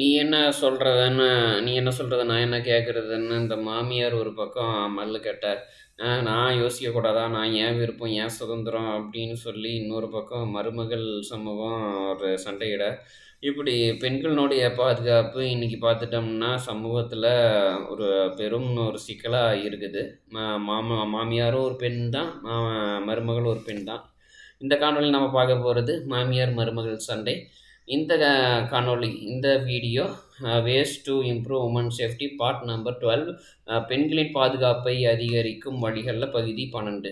நீ என்ன சொல்கிறதுன்னு நீ என்ன சொல்கிறது நான் என்ன கேட்குறதுன்னு இந்த மாமியார் ஒரு பக்கம் மல்லு கட்டார். நான் யோசிக்கக்கூடாதா? நான் ஏன் விருப்பம் ஏன் சுதந்திரம்? அப்படின்னு சொல்லி இன்னொரு பக்கம் மருமகள் சமூகம் ஒரு சண்டையிட. இப்படி பெண்களினுடைய பாதுகாப்பு இன்னைக்கு பார்த்துட்டோம்னா சமூகத்தில் ஒரு பெரும் ஒரு சிக்கலாக இருக்குது. மா மாமா மாமியாரும் ஒரு பெண் தான் மா- மருமகளும் ஒரு பெண் தான். இந்த காணொளி நம்ம பார்க்க போகிறது மாமியார் மருமகள் சண்டை. இந்த காணொளி இந்த video ways to improve woman safety part number twelve பெண்களின் பாதுகாப்பை அதிகரிக்கும் வழிகளில் பகுதி பன்னெண்டு.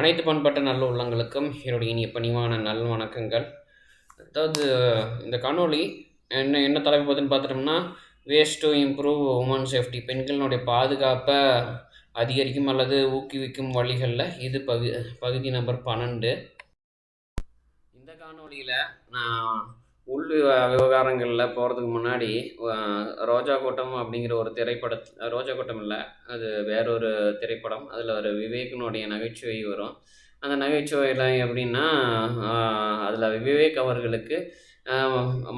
அனைத்து பண்பட்ட நல்ல உள்ளங்களுக்கும் என்னுடைய இனிய பணிவான நல் வணக்கங்கள். அதாவது இந்த காணொளி என்ன என்ன தலைப்பு பார்த்துன்னு பார்த்துட்டோம்னா ways to improve women safety பெண்களினுடைய பாதுகாப்பை அதிகரிக்கும் அல்லது ஊக்குவிக்கும் வழிகளில் இது பகு பகுதி நம்பர் பன்னெண்டு. இந்த காணொளியில் நான் உள் விவகாரங்களில் போகிறதுக்கு முன்னாடி ரோஜா கூட்டம் அப்படிங்கிற ஒரு திரைப்பட ரோஜா கூட்டம் இல்லை அது வேறொரு திரைப்படம். அதில் ஒரு விவேக்கினுடைய நகைச்சுவை வரும். அந்த நகைச்சுவையில் எப்படின்னா அதில் விவேக் அவர்களுக்கு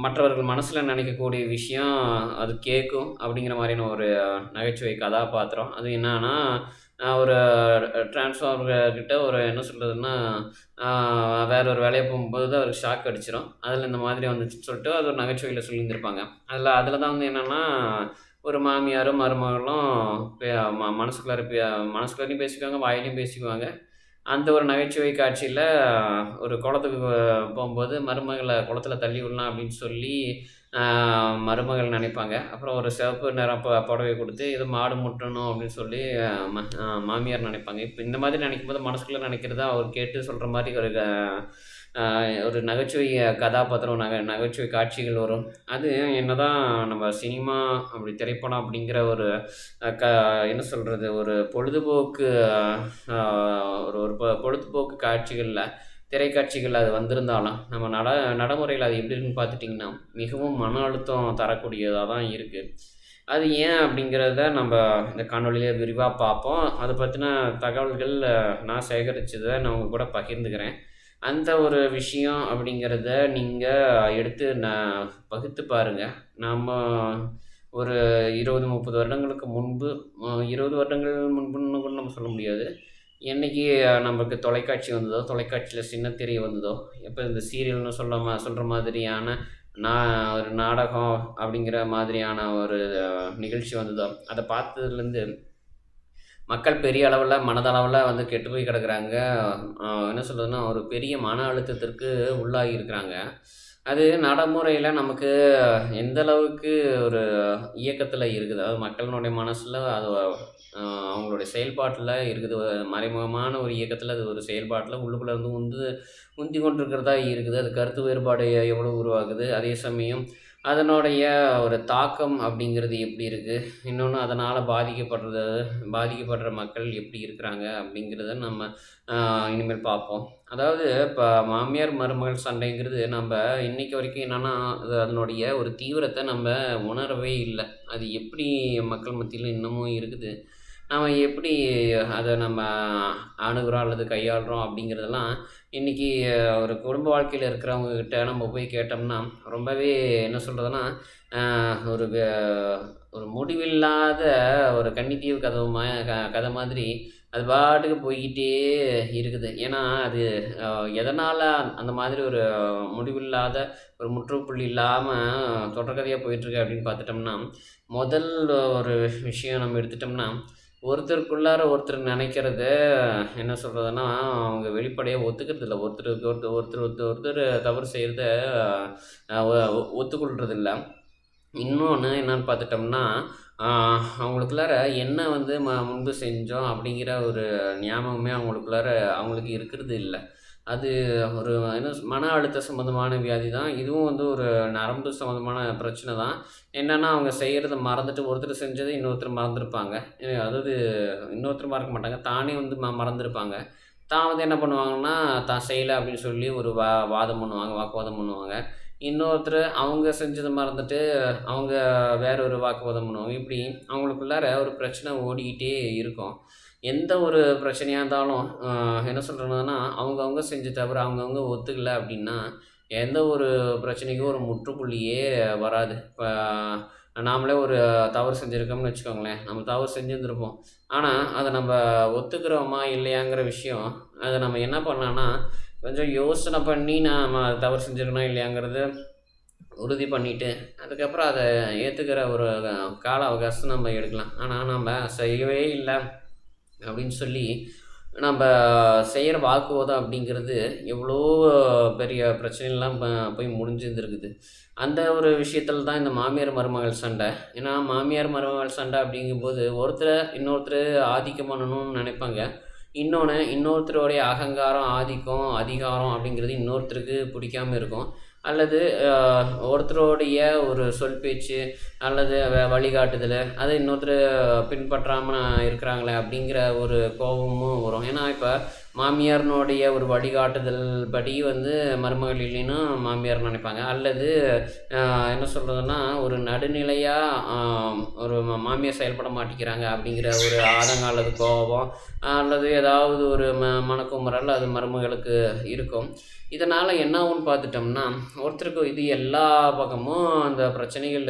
மற்றவர்கள் மனசில் நினைக்கக்கூடிய விஷயம் அது கேட்கும் அப்படிங்கிற மாதிரியான ஒரு நகைச்சுவை கதாபாத்திரம். அது என்னன்னா ஒரு டிரான்ஸ்ஃபார்மர் கிட்ட ஒரு என்ன சொல்கிறதுன்னா வேற ஒரு வேலையை போகும்போது அவருக்கு ஷாக் அடிச்சிடும் அதில் இந்த மாதிரி வந்துச்சுன்னு சொல்லிட்டு அது ஒரு நகைச்சுவையில் சொல்லியிருந்திருப்பாங்க. அதில் அதில் தான் வந்து என்னென்னா ஒரு மாமியாரும் மருமகளும் பே- ம மனசுக்குள்ளார பே மனசுக்குள்ளாரையும் பேசிக்குவாங்க வாயிலையும் பேசிக்குவாங்க. அந்த ஒரு நகைச்சுவை காட்சியில் ஒரு குளத்துக்கு போகும்போது மருமகளை குளத்துல தள்ளி விடலாம் அப்படின்னு சொல்லி மருமகள் நினைப்பாங்க. அப்புறம் ஒரு சிவப்பு நிறம் ப புடவை கொடுத்து இது மாடு முட்டணும் அப்படின்னு சொல்லி மாமியார் நினைப்பாங்க. இப்போ இந்த மாதிரி நினைக்கும்போது மனசுக்குள்ளே நினைக்கிறதா அவர் கேட்டு சொல்கிற மாதிரி ஒரு ஒரு நகைச்சுவை கதாபாத்திரம் நகை நகைச்சுவை காட்சிகள் வரும். அது என்ன தான் நம்ம சினிமா அப்படி திரைப்படம் அப்படிங்கிற ஒரு க என்ன சொல்கிறது ஒரு பொழுதுபோக்கு ஒரு ஒரு பொ- பொழுதுபோக்கு காட்சிகளில் திரைக்காட்சிகள் அது வந்திருந்தாலும் நம்ம நட நடைமுறையில் அது எப்படி பார்த்துட்டிங்கன்னா மிகவும் மன அழுத்தம் தரக்கூடியதாக தான் இருக்குது அது ஏன் அப்படிங்கிறத நம்ம இந்த காணொலியில விரிவாக பார்ப்போம். அதை பற்றின தகவல்கள் நான் சேகரித்ததை நான் உங்கள் கூட பகிர்ந்துக்கிறேன். அந்த ஒரு விஷயம் அப்படிங்கிறத நீங்கள் எடுத்து நான் பகுத்து பாருங்கள் நம்ம ஒரு இருபது முப்பது வருடங்களுக்கு முன்பு இருபது வருடங்கள் முன்புன்னு கூட நம்ம சொல்ல முடியாது. என்னைக்கு நமக்கு தொலைக்காட்சி வந்ததோ தொலைக்காட்சியில் சின்னத்திரை வந்ததோ எப்போ இந்த சீரியல்னு சொல்ல மா சொல்கிற மாதிரியான நான் ஒரு நாடகம் அப்படிங்கிற மாதிரியான ஒரு நிகழ்ச்சி வந்ததோ அதை பார்த்ததுலேருந்து மக்கள் பெரிய அளவில் மனதளவில் வந்து கெட்டு போய் கிடக்குறாங்க. என்ன சொல்கிறதுன்னா ஒரு பெரிய மன அழுத்தத்திற்கு உள்ளாகி இருக்கிறாங்க. அது நடைமுறையில் நமக்கு எந்த அளவுக்கு ஒரு இயக்கத்தில் இருக்குது? அதாவது மக்களினுடைய மனசில் அது அவங்களுடைய செயல்பாட்டில் இருக்குது. மறைமுகமான ஒரு இயக்கத்தில் அது ஒரு செயல்பாட்டில் உள்ளுக்குள்ளே இருந்து உந்து உந்தி கொண்டிருக்கிறதா இருக்குது. அது கருத்து வேறுபாடு எவ்வளோ உருவாகுது? அதே சமயம் அதனுடைய ஒரு தாக்கம் அப்படிங்கிறது எப்படி இருக்குது இன்னொன்று அதனால் பாதிக்கப்படுறது பாதிக்கப்படுற மக்கள் எப்படி இருக்கிறாங்க அப்படிங்கிறத நம்ம இனிமேல் பார்ப்போம். அதாவது இப்போ மாமியார் மருமகள் சண்டைங்கிறது நம்ம இன்னைக்கு வரைக்கும் என்னென்னா அது அதனுடைய ஒரு தீவிரத்தை நம்ம உணரவே இல்லை. அது எப்படி மக்கள் மத்தியில் இன்னமும் இருக்குது? நம்ம எப்படி அதை நம்ம அணுகிறோம் அல்லது கையாளுறோம் அப்படிங்கிறதெல்லாம் இன்றைக்கி ஒரு குடும்ப வாழ்க்கையில் இருக்கிறவங்க கிட்ட நம்ம போய் கேட்டோம்னா ரொம்பவே என்ன சொல்கிறதுனா ஒரு ஒரு முடிவில்லாத ஒரு கன்னித்தீவு கதை மா க கதை மாதிரி அது பாட்டுக்கு போய்கிட்டே இருக்குது. ஏன்னா அது எதனால் அந்த மாதிரி ஒரு முடிவில்லாத ஒரு முற்றுப்புள்ளி இல்லாமல் தொடர்கதையாக போயிட்டுருக்கு அப்படின்னு பார்த்துட்டோம்னா முதல் ஒரு விஷயம் நம்ம எடுத்துட்டோம்னா ஒருத்தருக்குள்ளார ஒருத்தர் நினைக்கிறத என்ன சொல்கிறதுன்னா அவங்க வெளிப்படையாக ஒத்துக்கிறது இல்லை ஒருத்தருக்கு ஒருத்தர் ஒருத்தர் ஒருத்தர் ஒருத்தர் தவறு செய்கிறத ஒத்துக்கொள்கிறது இல்லை இன்னொன்று என்னன்னு பார்த்துட்டோம்னா அவங்களுக்குள்ளார என்ன வந்து ம முன்பு செஞ்சோம் அப்படிங்கிற ஒரு ஞாபகமே அவங்களுக்குள்ளார அவங்களுக்கு இருக்கிறது இல்லை. அது ஒரு என்ன மன அழுத்த சம்மந்தமான வியாதி தான். இதுவும் வந்து ஒரு நரம்பு சம்மந்தமான பிரச்சனை தான். என்னென்னா அவங்க செய்கிறத மறந்துட்டு ஒருத்தர் செஞ்சதை இன்னொருத்தர் மறந்துருப்பாங்க. அதாவது இன்னொருத்தர் மறக்க மாட்டாங்க. தானே வந்து ம மறந்துருப்பாங்க. தான் வந்து என்ன பண்ணுவாங்கன்னா தான் செய்யலை அப்படின்னு சொல்லி ஒரு வா வாதம் பண்ணுவாங்க வாக்குவாதம் பண்ணுவாங்க. இன்னொருத்தர் அவங்க செஞ்சதை மறந்துட்டு அவங்க வேற ஒரு வாக்குவாதம் பண்ணுவாங்க. இப்படி அவங்களுக்குள்ளார ஒரு பிரச்சனை ஓடிக்கிட்டே இருக்கும். எந்த ஒரு பிரச்சனையாக இருந்தாலும் என்ன சொல்கிறதுனா அவங்கவுங்க செஞ்ச தவிர அவங்கவுங்க ஒத்துக்கல அப்படின்னா எந்த ஒரு பிரச்சனைக்கும் ஒரு முற்றுப்புள்ளியே வராது. இப்போ நாமளே ஒரு தவறு செஞ்சுருக்கோம்னு வச்சுக்கோங்களேன். நம்ம தவறு செஞ்சுருந்துருப்போம். ஆனால் அதை நம்ம ஒத்துக்கிறோமா இல்லையாங்கிற விஷயம் அதை நம்ம என்ன பண்ணலான்னா கொஞ்சம் யோசனை பண்ணி நாம் தவறு செஞ்சுருக்கணும் இல்லையாங்கிறது உறுதி பண்ணிவிட்டு அதுக்கப்புறம் அதை ஏற்றுக்கிற ஒரு கால அவகாசம் நம்ம எடுக்கலாம். ஆனால் நம்ம செய்யவே இல்லை. அப்படின்னு சொல்லி நம்ம செய்கிற வாக்குவாதம் அப்படிங்கிறது எவ்வளோ பெரிய பிரச்சனைலாம் போய் முடிஞ்சிருந்துருக்குது. அந்த ஒரு விஷயத்தில் தான் இந்த மாமியார் மருமகள் சண்டை. ஏன்னா மாமியார் மருமகள் சண்டை அப்படிங்கும்போது ஒருத்தரை இன்னொருத்தர் ஆதிக்கம் பண்ணணும்னு நினைப்பாங்க. இன்னொன்று இன்னொருத்தருடைய அகங்காரம் ஆதிக்கம் அதிகாரம் அப்படிங்கிறது இன்னொருத்தருக்கு பிடிக்காம இருக்கும். அல்லது ஒருத்தருடைய ஒரு சொல் பேச்சு அல்லது வ- வழிகாட்டுதல் அதை இன்னொருத்தர் பின்பற்றாமல் இருக்கிறாங்களே அப்படிங்கிற ஒரு கோபமும் வரும். ஏன்னா இப்போ மாமியார்னுடைய ஒரு வழிகாட்டுதல் படி வந்து மருமகள் இல்லைன்னு மாமியார் நினைப்பாங்க. அல்லது என்ன சொல்கிறதுனா ஒரு நடுநிலையாக ஒரு மா- மாமியார் செயல்பட மாட்டேங்கிறாங்க அப்படிங்கிற ஒரு ஆதங்கம் அல்லது கோபம் அல்லது ஏதாவது ஒரு ம மனக்குமுறல் அது மருமகளுக்கு இருக்கும். இதனால் என்ன ஆகும்னு பார்த்துட்டோம்னா ஒருத்தருக்கு இது எல்லா பக்கமும் அந்த பிரச்சனைகள்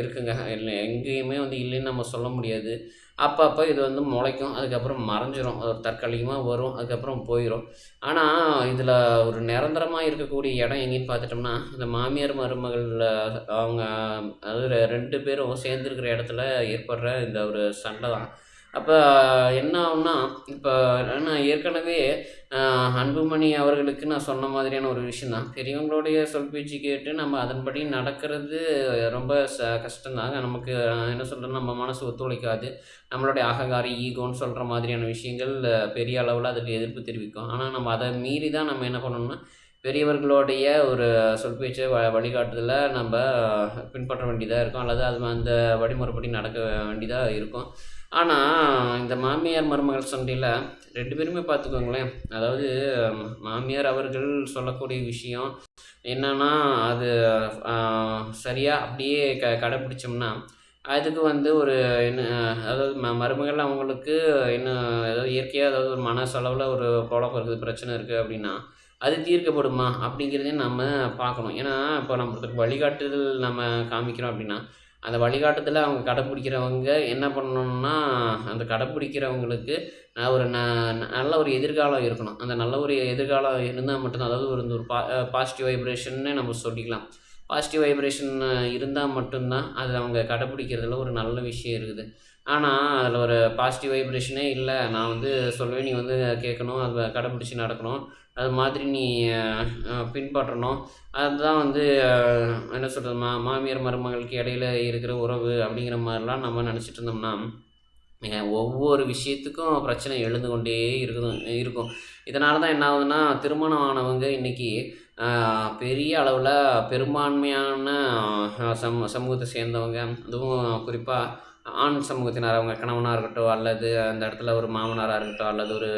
இருக்குங்க. இல்லை எங்கேயுமே வந்து இல்லைன்னு நம்ம சொல்ல முடியாது. அப்பப்போ இது வந்து முளைக்கும் அதுக்கப்புறம் மறைஞ்சிரும் அது தற்காலிகமாக வரும் அதுக்கப்புறம் போயிடும் ஆனால் இதில் ஒரு நிரந்தரமாக இருக்கக்கூடிய இடம் எங்கேன்னு பார்த்துட்டோம்னா இந்த மாமியார் மருமகள் அவங்க அதாவது ரெண்டு பேரும் சேர்ந்துருக்கிற இடத்துல ஏற்படுற இந்த ஒரு சண்டை தான். அப்போ என்ன ஆகும்னா இப்போ நான் ஏற்கனவே அன்புமணி அவர்களுக்கு நான் சொன்ன மாதிரியான ஒரு விஷயம் தான் பெரியவங்களுடைய சொல் பேச்சு கேட்டு நம்ம அதன்படி நடக்கிறது ரொம்ப ச கஷ்டம்தாங்க நமக்கு என்ன சொல்கிறது நம்ம மனசு ஒத்துழைக்காது. நம்மளுடைய அகங்காரி ஈகோன்னு சொல்கிற மாதிரியான விஷயங்கள் பெரிய அளவில் அதுக்கு எதிர்ப்பு தெரிவிக்கும். ஆனால் நம்ம அதை மீறி தான் நம்ம என்ன பண்ணணும்னா பெரியவர்களுடைய ஒரு சொற்பேச்சு வ வழிகாட்டுதலை நம்ம பின்பற்ற வேண்டியதாக இருக்கும். அல்லது அது அந்த வழிமுறைப்படி நடக்க வேண்டியதாக இருக்கும். ஆனால் இந்த மாமியார் மருமகள் சண்டையில் ரெண்டு பேருமே பார்த்துக்கோங்களேன் அதாவது மாமியார் அவர்கள் சொல்லக்கூடிய விஷயம் என்னன்னா அது சரியாக அப்படியே க கடைப்பிடிச்சோம்னா அதுக்கு வந்து ஒரு என்ன அதாவது ம மருமகள் அவங்களுக்கு என்ன ஏதாவது இயற்கையாக அதாவது ஒரு மனசளவில் ஒரு குழப்பம் இருக்குது பிரச்சனை இருக்குது அப்படின்னா அது தீர்க்கப்படுமா அப்படிங்கிறதையும் நம்ம பார்க்கணும். ஏன்னா இப்போ நம்மளுக்கு வழிகாட்டுதல் நம்ம காமிக்கிறோம் அப்படின்னா அந்த வழிகாட்டுதல அவங்க கடைப்பிடிக்கிறவங்க என்ன பண்ணணும்னா அந்த கடைப்பிடிக்கிறவங்களுக்கு நான் ஒரு ந நல்ல ஒரு எதிர்காலம் இருக்கணும். அந்த நல்ல ஒரு எதிர்காலம் இருந்தால் மட்டும்தான் அதாவது ஒரு ஒரு பா பாசிட்டிவ் வைப்ரேஷன்னு நம்ம சொல்லிக்கலாம். பாசிட்டிவ் வைப்ரேஷன் இருந்தால் மட்டும்தான் அது அவங்க கடைப்பிடிக்கிறதுல ஒரு நல்ல விஷயம் இருக்குது. ஆனால் அதில் ஒரு பாசிட்டிவ் வைப்ரேஷனே இல்லை. நான் வந்து சொல்லுவேன் நீ வந்து கேட்கணும் அதை கடைப்பிடிச்சி நடக்கணும். அது மாதிரி நீ பின்பற்றணும். அதுதான் வந்து என்ன சொல்கிறது மா மாமியார் மருமகளுக்கு இடையில இருக்கிற உறவு அப்படிங்கிற மாதிரிலாம் நம்ம நினச்சிட்டு இருந்தோம்னா ஒவ்வொரு விஷயத்துக்கும் பிரச்சனை எழுந்து கொண்டே இருக்குது இருக்கும். இதனால தான் என்ன ஆகுதுன்னா திருமணம் ஆனவங்க இன்றைக்கி பெரிய அளவில் பெரும்பான்மையான அஹ், சமூ சமூகத்தை சேர்ந்தவங்க. அதுவும் குறிப்பாக ஆண் சமூகத்தினர் அவங்க கணவனாக இருக்கட்டும் அல்லது அந்த இடத்துல ஒரு மாமனாராக இருக்கட்டும் அல்லது ஒரு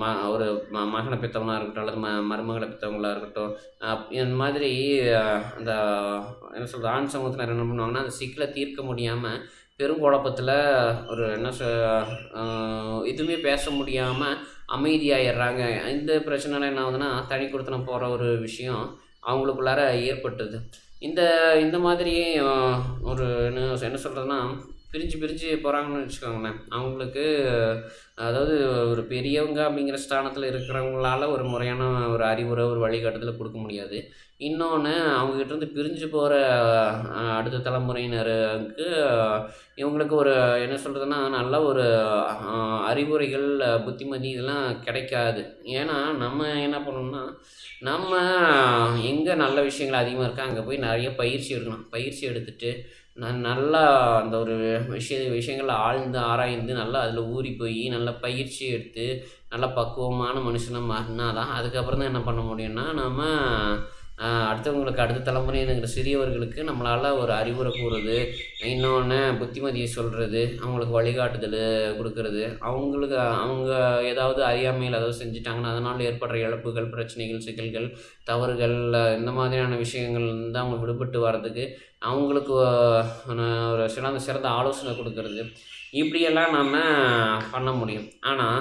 ம ஒரு ம மகனை பெற்றவனாக இருக்கட்டும் அல்லது ம மருமகளை பெற்றவங்களாக இருக்கட்டும் இந்த மாதிரி அந்த என்ன சொல்கிறது ஆண் சமூகத்தினர் என்ன பண்ணுவாங்கன்னா அந்த சிக்கலை தீர்க்க முடியாமல் பெரும் குழப்பத்தில் ஒரு என்ன சொ எதுவுமே பேச முடியாமல் அமைதியாயிடுறாங்க. இந்த பிரச்சனைலாம் என்ன ஆகுதுன்னா தனி கொடுத்தன போகிற ஒரு விஷயம் அவங்களுக்குள்ளார ஏற்பட்டுது. இந்த இந்த மாதிரி ஒரு என்ன என்ன சொல்கிறதுனா பிரிஞ்சு பிரிஞ்சு போகிறாங்கன்னு வச்சுக்கோங்களேன். அவங்களுக்கு அதாவது ஒரு பெரியவங்க அப்படிங்கிற ஸ்தானத்தில் இருக்கிறவங்களால ஒரு முறையான ஒரு அறிவுரை ஒரு வழிகாட்டுதல் கொடுக்க முடியாது. இன்னொன்று அவங்ககிட்டருந்து பிரிஞ்சு போகிற அடுத்த தலைமுறையினருக்கு இவங்களுக்கு ஒரு என்ன சொல்கிறதுன்னா நல்ல ஒரு அறிவுரைகள் புத்திமதி இதெல்லாம் கிடைக்காது. ஏன்னா நம்ம என்ன பண்ணணும்னா நம்ம எங்கே நல்ல விஷயங்கள் அதிகமாக இருக்கோ அங்கே போய் நிறைய பயிற்சி எடுக்கணும். பயிற்சி எடுத்துகிட்டு நான் நல்லா அந்த ஒரு விஷய விஷயங்களை ஆழ்ந்து ஆராய்ந்து நல்லா அதில் ஊறி போய் நல்லா பயிற்சி எடுத்து நல்லா பக்குவமான மனுஷனாக மாறினா தான் அதுக்கப்புறம் தான் என்ன பண்ண முடியும்னா நம்ம அடுத்தவங்களுக்கு அடுத்த தலைமுறையினுங்கிற சிறியவர்களுக்கு நம்மளால் ஒரு அறிவுரை கூறுறது இன்னொன்று புத்திமதியை சொல்கிறது அவங்களுக்கு வழிகாட்டுதல் கொடுக்கறது. அவங்களுக்கு அவங்க ஏதாவது அறியாமையில் ஏதாவது செஞ்சுட்டாங்கன்னா அதனால் ஏற்படுற இழப்புகள் பிரச்சனைகள் சிக்கல்கள் தவறுகள் இந்த மாதிரியான விஷயங்கள் வந்து அவங்க விடுபட்டு வர்றதுக்கு அவங்களுக்கு ஒரு சிறந்த சிறந்த ஆலோசனை கொடுக்கறது. இப்படியெல்லாம் நம்ம பண்ண முடியும். ஆனால்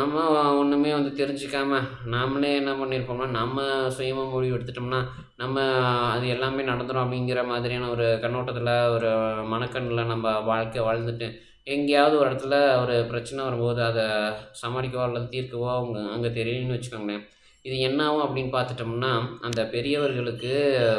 நம்ம ஒன்றுமே வந்து தெரிஞ்சுக்காம நாமளே என்ன பண்ணியிருப்போம்னா நம்ம சுயமாக முடிவு எடுத்துட்டோம்னா நம்ம அது எல்லாமே நடந்துடும் அப்படிங்கிற மாதிரியான ஒரு கண்ணோட்டத்தில் ஒரு மனக்கண்ணில் நம்ம வாழ்க்கை வாழ்ந்துட்டு எங்கேயாவது ஒரு இடத்துல ஒரு பிரச்சனை வரும்போது அதை சமாளிக்கவோ அல்லது தீர்க்கவோ அவங்க அங்கே தெரியலன்னு வச்சுக்கோங்களேன். இது என்ன ஆகும் அப்படின்னு பார்த்துட்டோம்னா அந்த பெரியவர்களுக்கு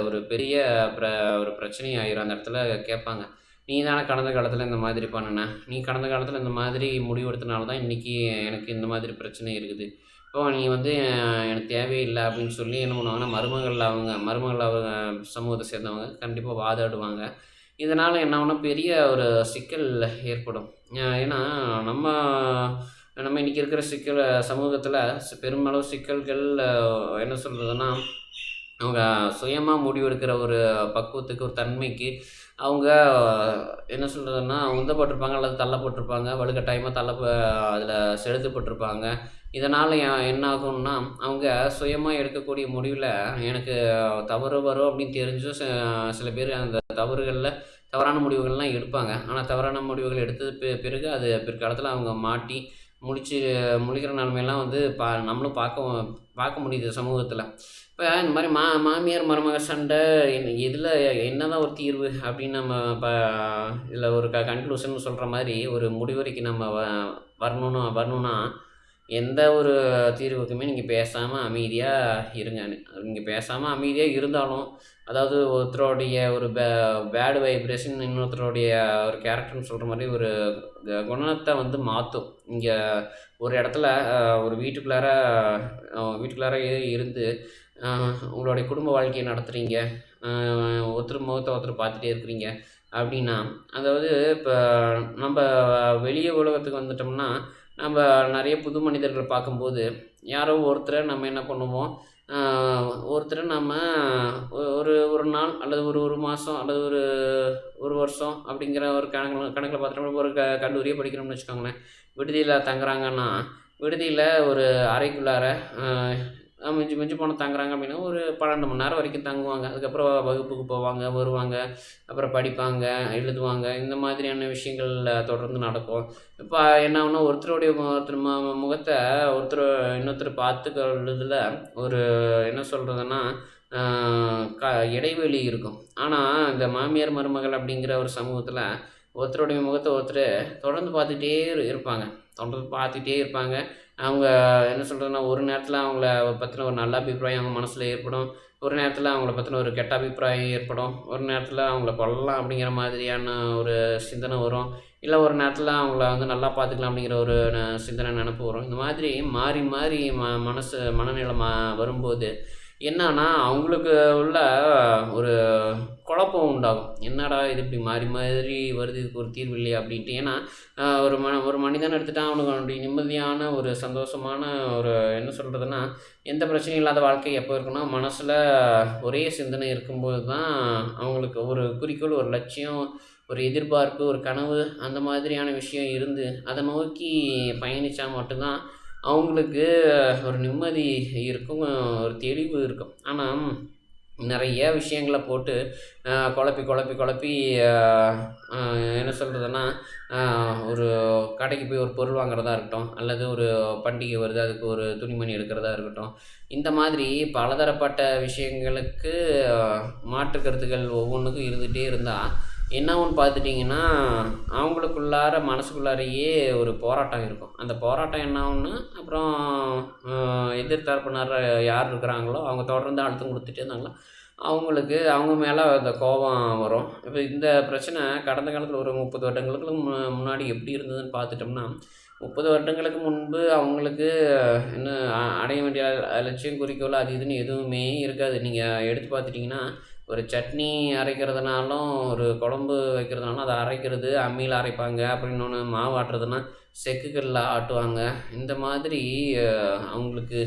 ஒரு பெரிய பிர ஒரு பிரச்சனை ஆயிரும் அந்த இடத்துல கேட்பாங்க. நீ தானே கடந்த காலத்தில் இந்த மாதிரி பண்ணுன? நீ கடந்த காலத்தில் இந்த மாதிரி முடிவெடுத்தனால தான் இன்றைக்கி எனக்கு இந்த மாதிரி பிரச்சனை இருக்குது. இப்போ நீ வந்து எனக்கு தேவையில்லை அப்படின்னு சொல்லி என்ன பண்ணுவாங்கன்னா மருமகள் அவங்க மருமகள் அவங்க சமூகத்தை சேர்ந்தவங்க கண்டிப்பாக வாதாடுவாங்க. இதனால் என்ன ஆகுனா பெரிய ஒரு சிக்கல் ஏற்படும். ஏன்னா நம்ம நம்ம இன்றைக்கி இருக்கிற சிக்கல் சமூகத்தில் பெருமளவு சிக்கல்கள் என்ன சொல்கிறதுன்னா அவங்க சுயமாக முடிவெடுக்கிற ஒரு பக்குவத்துக்கு ஒரு தன்மைக்கு அவங்க என்ன சொல்கிறதுன்னா உந்தப்பட்டிருப்பாங்க அல்லது தள்ளப்பட்டிருப்பாங்க வலுக்கட்டாயமாக தள்ள அதில் செலுத்தப்பட்டிருப்பாங்க. இதனால் என்ன ஆகும்னா அவங்க சுயமாக எடுக்கக்கூடிய முடிவில் எனக்கு தவறு வரும் அப்படின்னு தெரிஞ்சும் சில பேர் அந்த தவறுகளில் தவறான முடிவுகள்லாம் எடுப்பாங்க. ஆனால் தவறான முடிவுகள் எடுத்தது பிறகு அது பிற்காலத்தில் அவங்க மாட்டி முடிச்சு முழிக்கிற நிலமையெல்லாம் வந்து பா நம்மளும் பார்க்க பார்க்க முடியுது சமூகத்தில். இப்போ இந்த மாதிரி மா மாமியார் மருமக சண்டை இதில் என்ன தான் ஒரு தீர்வு அப்படின்னு நம்ம இப்போ இதில் ஒரு க கன்க்ளூஷன் சொல்கிற மாதிரி ஒரு முடிவுரைக்கு நம்ம வ வரணும்னு வரணும்னா எந்த ஒரு தீர்வுக்குமே நீங்கள் பேசாமல் அமைதியாக இருங்க. நீங்கள் பேசாமல் அமைதியாக இருந்தாலும் அதாவது ஒருத்தருடைய ஒரு பே பேடு வைப்ரேஷன் இன்னொருத்தருடைய ஒரு கேரக்டர்னு சொல்கிற மாதிரி ஒரு குணத்தை வந்து மாற்றும் இங்கே ஒரு இடத்துல ஒரு வீட்டுக்குள்ளார வீட்டுக்குள்ளார இருந்து உங்களுடைய குடும்ப வாழ்க்கையை நடத்துகிறீங்க ஒருத்தர் முகத்தை ஒருத்தர் பார்த்துட்டே இருக்கிறீங்க. அப்படின்னா அதாவது இப்போ நம்ம வெளியே உலகத்துக்கு வந்துட்டோம்னா நம்ம நிறைய புது மனிதர்களை பார்க்கும்போது யாரோ ஒருத்தரை நம்ம என்ன பண்ணுவோம்? ஒருத்தரை நம்ம ஒரு ஒரு நாள் அல்லது ஒரு ஒரு மாதம் அல்லது ஒரு ஒரு வருஷம் அப்படிங்கிற ஒரு கணக்கில் கணக்கில் பார்த்துட்டோம் ஒரு க கல்லூரியை படிக்கிறோம்னு வச்சுக்கோங்களேன். விடுதியில் தங்குறாங்கன்னா விடுதியில் ஒரு அறைக்குள்ளார மிஞ்சி மிஞ்சி போன தங்குறாங்க அப்படின்னா ஒரு பன்னெண்டு மணி நேரம் வரைக்கும் தங்குவாங்க. அதுக்கப்புறம் வகுப்புக்கு போவாங்க வருவாங்க அப்புறம் படிப்பாங்க எழுதுவாங்க. இந்த மாதிரியான விஷயங்கள் தொடர்ந்து நடக்கும். இப்போ என்ன ஆகுனா ஒருத்தருடைய ஒருத்தர் மு முகத்தை ஒருத்தர் இன்னொருத்தர் பார்த்துக்கிறதுல ஒரு என்ன சொல்கிறதுன்னா க இடைவெளி இருக்கும். ஆனால் இந்த மாமியார் மருமகள் அப்படிங்கிற ஒரு சமூகத்தில் ஒருத்தருடைய முகத்தை ஒருத்தர் தொடர்ந்து பார்த்துட்டே இருப்பாங்க. தொடர்ந்து பார்த்துட்டே இருப்பாங்க. அவங்க என்ன சொல்கிறதுன்னா ஒரு நேரத்தில் அவங்கள பற்றின ஒரு நல்ல அபிப்பிராயம் அவங்க மனசில் ஏற்படும். ஒரு நேரத்தில் அவங்கள பற்றின ஒரு கெட்ட அபிப்பிராயம் ஏற்படும். ஒரு நேரத்தில் அவங்கள கொல்லலாம் அப்படிங்கிற மாதிரியான ஒரு சிந்தனை வரும். இல்லை ஒரு நேரத்தில் அவங்கள வந்து நல்லா பார்த்துக்கலாம் அப்படிங்கிற ஒரு சிந்தனை நினப்பு வரும். இந்த மாதிரி மாறி மாறி ம மனசு மனநிலை மா வரும்போது என்னன்னா அவங்களுக்கு உள்ள ஒரு குழப்பம் உண்டாகும். என்னடா இது இப்படி மாறி மாதிரி வருது இதுக்கு ஒரு தீர்வு இல்லையா அப்படின்ட்டு. ஏன்னா ஒரு ம ஒரு மனிதன் எடுத்துகிட்டா அவனுக்கு அவனுடைய நிம்மதியான ஒரு சந்தோஷமான ஒரு என்ன சொல்கிறதுனா எந்த பிரச்சனையும் இல்லாத வாழ்க்கை எப்போ இருக்குன்னா மனசில் ஒரே சிந்தனை இருக்கும்போது தான் அவங்களுக்கு ஒரு குறிக்கோள் ஒரு லட்சியம் ஒரு எதிர்பார்ப்பு ஒரு கனவு அந்த மாதிரியான விஷயம் இருந்து அதை நோக்கி பயணித்தா மட்டும்தான் அவங்களுக்கு ஒரு நிம்மதி இருக்கும் ஒரு தெளிவு இருக்கும். ஆனால் நிறைய விஷயங்கள போட்டு குழப்பி குழப்பி குழப்பி என்ன சொல்கிறதுன்னா ஒரு கடைக்கு போய் ஒரு பொருள் வாங்குறதா இருக்கட்டும் அல்லது ஒரு பண்டிகை வருது அதுக்கு ஒரு துணிமணி எடுக்கிறதா இருக்கட்டும் இந்த மாதிரி பலதரப்பட்ட விஷயங்களுக்கு மாற்று கருத்துக்கள் ஒவ்வொன்றுக்கும் இருந்துகிட்டே இருந்தால் என்ன ஒன்று பார்த்துட்டிங்கன்னா அவங்களுக்குள்ளார மனசுக்குள்ளாரையே ஒரு போராட்டம் இருக்கும். அந்த போராட்டம் என்ன ஆகும்னா அப்புறம் எதிர்த்தரப்பினர் யார் இருக்கிறாங்களோ அவங்க தொடர்ந்து அழுத்தம் கொடுத்துட்டே இருந்தாங்களோ அவங்களுக்கு அவங்க மேலே அந்த கோபம் வரும். இப்போ இந்த பிரச்சனை கடந்த காலத்தில் ஒரு முப்பது வருடங்களுக்கு முன்னாடி எப்படி இருந்ததுன்னு பார்த்துட்டோம்னா முப்பது வருடங்களுக்கு முன்பு அவங்களுக்கு என்ன அடைய வேண்டிய லட்சியம் குறிக்கோள் அது இதுன்னு எதுவுமே இருக்காது. நீங்கள் எடுத்து பார்த்துட்டிங்கன்னா ஒரு சட்னி அரைக்கிறதுனாலும் ஒரு குழம்பு வைக்கிறதுனாலும் அதை அரைக்கிறது அம்மியில் அரைப்பாங்க. அப்படின்னு ஒன்று மாவு ஆட்டுறதுன்னா செக்குகளில் ஆட்டுவாங்க. இந்த மாதிரி அவங்களுக்கு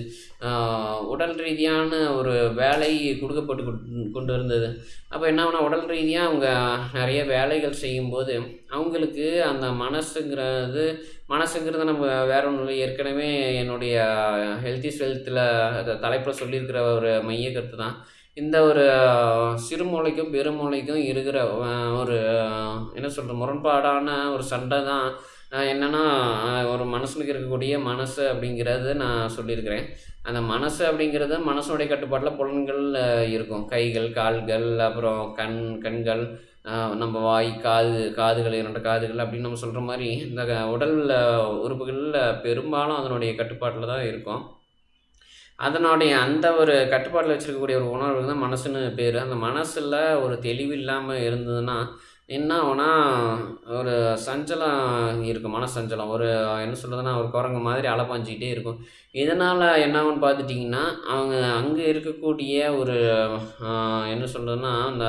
உடல் ரீதியான ஒரு வேலை கொடுக்கப்பட்டு கொண்டு இருந்தது அப்போ என்ன ஆகுனா உடல் ரீதியாக அவங்க நிறைய வேலைகள் செய்யும்போது அவங்களுக்கு அந்த மனசுங்கிறது மனசுங்கிறது நம்ம வேற ஒன்றும் இல்லை. ஏற்கனவே என்னுடைய ஹெல்த் இஸ் வெல்த்தில் தலைப்பில் சொல்லியிருக்கிற ஒரு மைய கருத்து தான் இந்த ஒரு சிறுமூளைக்கும் பெருமூளைக்கும் இருக்கிற ஒரு என்ன சொல்கிறது முரண்பாடான ஒரு சண்டை தான் என்னென்னா ஒரு மனசுக்கு இருக்கக்கூடிய மனசு அப்படிங்கிறது நான் சொல்லியிருக்கிறேன். அந்த மனசு அப்படிங்கிறது மனசுடைய கட்டுப்பாட்டில் புலன்கள் இருக்கும். கைகள் கால்கள் அப்புறம் கண் கண்கள் நம்ம வாய் காது காதுகள் இரண்டு காதுகள் அப்படின்னு நம்ம சொல்கிற மாதிரி இந்த உடல் உறுப்புகளில் பெரும்பாலும் அதனுடைய கட்டுப்பாட்டில் தான் இருக்கும். அதனுடைய அந்த ஒரு கட்டுப்பாட்டில் வச்சுருக்கக்கூடிய ஒரு உணர்வு தான் மனசுன்னு பேர். அந்த மனசில் ஒரு தெளிவு இல்லாமல் இருந்ததுன்னா என்ன ஆகுனா ஒரு சஞ்சலம் இருக்கும் மனசஞ்சலம். ஒரு என்ன சொல்கிறதுனா ஒரு குரங்கு மாதிரி அலப்பாஞ்சிக்கிட்டே இருக்கும். இதனால் என்னாகும்னு பார்த்துட்டிங்கன்னா அவங்க அங்கே இருக்கக்கூடிய ஒரு என்ன சொல்கிறதுனா அந்த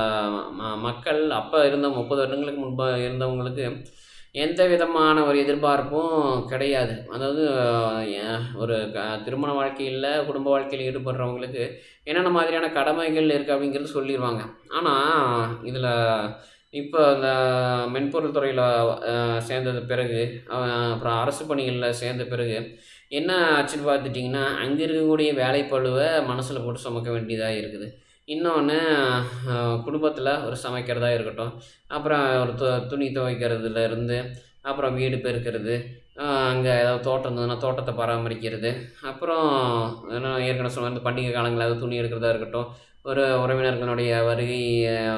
ம மக்கள் அப்போ இருந்த முப்பது வருடங்களுக்கு முன்பாக இருந்தவங்களுக்கு எந்த விதமான ஒரு எதிர்பார்ப்பும் கிடையாது. அதாவது ஒரு க திருமண வாழ்க்கையில் குடும்ப வாழ்க்கையில் ஈடுபடுறவங்களுக்கு என்னென்ன மாதிரியான கடமைகள் இருக்குது அப்படிங்கிறது சொல்லிடுவாங்க ஆனால் இதில் இப்போ அந்த மென்பொருள் துறையில் சேர்ந்தது பிறகு அப்புறம் அரசு பணிகளில் சேர்ந்த பிறகு என்ன ஆச்சுன்னு பார்த்துட்டிங்கன்னா அங்கே இருக்கக்கூடிய வேலைப்பளுவை மனசில் போட்டு சுமக்க வேண்டியதாக இருக்குது. இன்னொன்று குடும்பத்தில் ஒரு சமைக்கிறதா இருக்கட்டும். அப்புறம் ஒரு து துணி துவைக்கிறதுலேருந்து அப்புறம் வீடு பெருக்கிறது அங்கே ஏதாவது தோட்டம் இருந்ததுன்னா தோட்டத்தை பராமரிக்கிறது. அப்புறம் ஏற்கனவே சொன்ன பண்டிகை காலங்களில் ஏதாவது துணி எடுக்கிறதா இருக்கட்டும். ஒரு உறவினர்களுடைய வருகை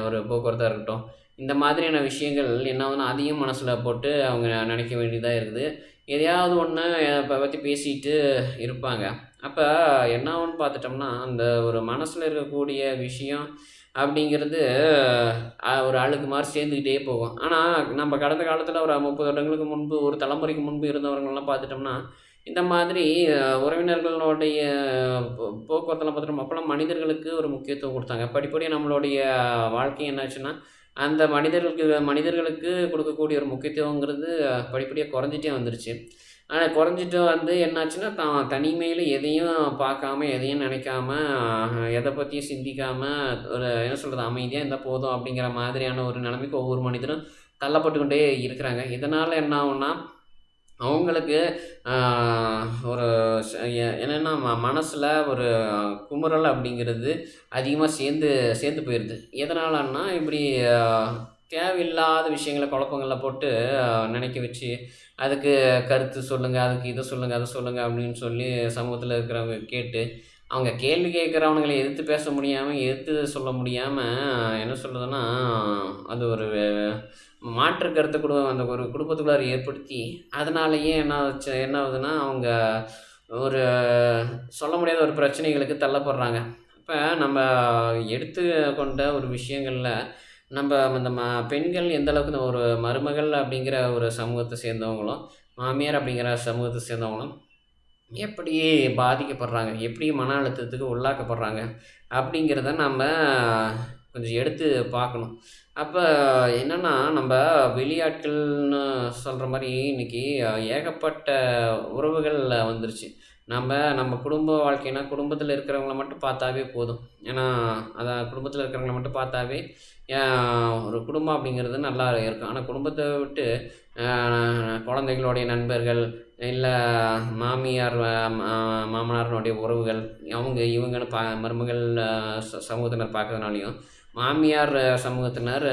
ஒரு போக்குவரத்தாக இருக்கட்டும். இந்த மாதிரியான விஷயங்கள் என்ன ஆகுதுன்னா அதையும் மனசில் போட்டு அவங்க நினைக்க வேண்டியதாக இருக்குது. எதையாவது ஒன்று இப்போ பற்றி பேசிகிட்டு இருப்பாங்க. அப்போ என்ன ஆகுன்னு பார்த்துட்டோம்னா அந்த ஒரு மனசில் இருக்கக்கூடிய விஷயம் அப்படிங்கிறது ஒரு அழுக்கு மாதிரி சேர்ந்துக்கிட்டே போகும். ஆனால் நம்ம கடந்த காலத்தில் ஒரு முப்பது வருடங்களுக்கு முன்பு ஒரு தலைமுறைக்கு முன்பு இருந்தவர்கள்லாம் பார்த்துட்டோம்னா இந்த மாதிரி உறவினர்களுடைய போக்குவரத்தில் பார்த்துட்டோம் அப்போல்லாம் மனிதர்களுக்கு ஒரு முக்கியத்துவம் கொடுத்தாங்க. படிப்படியாக நம்மளுடைய வாழ்க்கை என்னாச்சுன்னா அந்த மனிதர்களுக்கு மனிதர்களுக்கு கொடுக்கக்கூடிய ஒரு முக்கியத்துவங்கிறது படிப்படியாக குறைஞ்சிட்டே வந்துருச்சு. ஆனால் குறைஞ்சிட்டு வந்து என்னாச்சுன்னா தான் தனிமையில் எதையும் பார்க்காம எதையும் நினைக்காம எதை பற்றியும் சிந்திக்காமல் ஒரு என்ன சொல்கிறது அமைதியாக இருந்தால் போதும் அப்படிங்கிற மாதிரியான ஒரு நிலைமைக்கு ஒவ்வொரு மனிதரும் தள்ளப்பட்டுக்கொண்டே இருக்கிறாங்க. இதனால் என்ன ஆகும்னா அவங்களுக்கு ஒரு என்னென்னா ம மனசில் ஒரு குமுறல் அப்படிங்கிறது அதிகமாக சேர்ந்து சேர்ந்து போயிடுது எதனாலன்னா இப்படி தேவையில்லாத விஷயங்கள குழப்பங்களில் போட்டு நினைக்க வச்சு அதுக்கு கருத்து சொல்லுங்கள் அதுக்கு இதை சொல்லுங்கள் அதை சொல்லுங்கள் அப்படின்னு சொல்லி சமூகத்தில் இருக்கிறவங்க கேட்டு அவங்க கேள்வி கேட்குறவனுங்களை எதிர்த்து பேச முடியாமல் எதிர்த்து சொல்ல முடியாமல் என்ன சொல்கிறதுன்னா அது ஒரு மாற்று கருத்தை கூட அந்த ஒரு குடும்பத்துக்குள்ளார ஏற்படுத்தி அதனாலேயே என்ன ஆச்சு என்ன ஆகுதுன்னா அவங்க ஒரு சொல்ல முடியாத ஒரு பிரச்சனைகளுக்கு தள்ளப்படுறாங்க. இப்போ நம்ம எடுத்து கொண்ட ஒரு விஷயங்களில் நம்ம அந்த ம பெண்கள் எந்த அளவுக்கு ஒரு மருமகள் அப்படிங்கிற ஒரு சமூகத்தை சேர்ந்தவங்களும் மாமியார் அப்படிங்கிற சமூகத்தை சேர்ந்தவங்களும் எப்படி பாதிக்கப்படுறாங்க எப்படி மன அழுத்தத்துக்கு உள்ளாக்கப்படுறாங்க அப்படிங்கிறத நம்ம கொஞ்சம் எடுத்து பார்க்கணும். அப்போ என்னென்னா நம்ம வெளியாட்கள்னு சொல்கிற மாதிரி இன்றைக்கி ஏகப்பட்ட உறவுகள் வந்துருச்சு. நம்ம நம்ம குடும்ப வாழ்க்கைனா குடும்பத்தில் இருக்கிறவங்கள மட்டும் பார்த்தாவே போதும். ஏன்னா அதான் குடும்பத்தில் இருக்கிறவங்கள மட்டும் பார்த்தாவே ஒரு குடும்பம் அப்படிங்கிறது நல்லா இருக்கும். ஆனால் குடும்பத்தை விட்டு குழந்தைகளுடைய நண்பர்கள் இல்லை மாமியார் மாமனாரினுடைய உறவுகள் அவங்க இவங்கன்னு பா மருமகள் சமூகத்தினர் பார்க்கறதுனாலையும் மாமியார் சமூகத்தினர்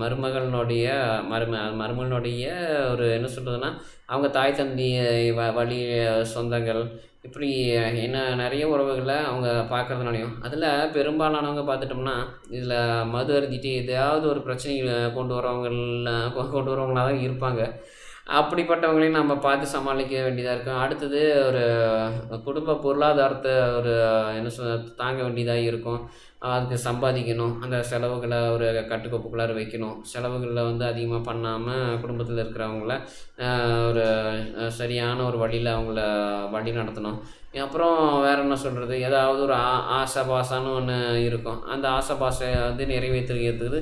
மருமகளினுடைய மரும மருமகளினுடைய ஒரு என்ன சொல்கிறதுன்னா அவங்க தாய் தந்தி வ வழி சொந்தங்கள் இப்படி என்ன நிறைய உறவுகளை அவங்க பார்க்குறதுனாலையும். அதில் பெரும்பாலானவங்க பார்த்துட்டோம்னா இதில் மது அருந்திட்டு ஏதாவது ஒரு பிரச்சனை கொண்டு வரவங்கள கொண்டு வரவங்களாக தான் இருப்பாங்க. அப்படிப்பட்டவங்களையும் நம்ம பார்த்து சமாளிக்க வேண்டியதாக இருக்கும். அடுத்தது ஒரு குடும்ப பொருளாதாரத்தை ஒரு என்ன சொல் தாங்க வேண்டியதாக இருக்கும். அதுக்கு சம்பாதிக்கணும். அந்த செலவுகளை ஒரு கட்டுக்கோப்புக்குள்ளார வைக்கணும். செலவுகளில் வந்து அதிகமாக பண்ணாமல் குடும்பத்தில் இருக்கிறவங்கள ஒரு சரியான ஒரு வழியில் அவங்கள வழி நடத்தணும். அப்புறம் வேறு என்ன சொல்கிறது ஏதாவது ஒரு ஆ ஆசை பாசம்னு ஒன்று இருக்கும். அந்த ஆசை பாசை வந்து நிறைவேற்றுகிறதுக்கு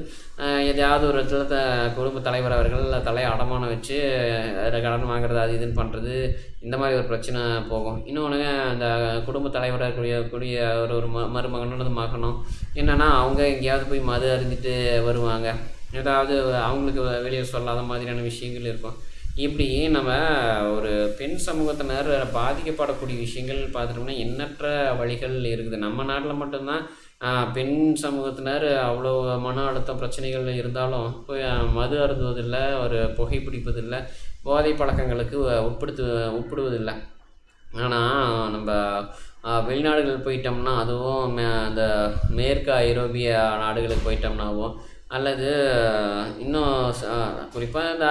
எதையாவது ஒரு இடத்துல த குடும்ப தலைவர் அவர்கள் தலையை அடமானம் வச்சு அதில் கடன் வாங்குறது அது இதுன்னு பண்ணுறது இந்த மாதிரி ஒரு பிரச்சனை போகும். இன்னொன்று அந்த குடும்ப தலைவராக கூடிய கூடிய ஒரு ஒரு ம மருமகனோட மகனும் என்னென்னா அவங்க எங்கேயாவது போய் மது அறிஞ்சிட்டு வருவாங்க. ஏதாவது அவங்களுக்கு வெளியே சொல்லாத மாதிரியான விஷயங்கள் இருக்கும். இப்படி நம்ம ஒரு பெண் சமூகத்தினர் பாதிக்கப்படக்கூடிய விஷயங்கள் பார்த்துட்டோம்னா எண்ணற்ற வழிகள் இருக்குது. நம்ம நாட்டில் மட்டும்தான் பெண் சமூகத்தினர் அவ்வளோ மன அழுத்தம் பிரச்சனைகள் இருந்தாலும் போய் மது அருந்துவதில்லை ஒரு புகைப்பிடிப்பதில்லை போதை பழக்கங்களுக்கு உட்படுத்து உட்படுவதில்லை. ஆனால் நம்ம வெளிநாடுகள் போயிட்டோம்னா அதுவும் மே அந்த மேற்கு ஐரோப்பிய நாடுகளுக்கு போயிட்டோம்னாவும் அல்லது இன்னும் குறிப்பாக இந்த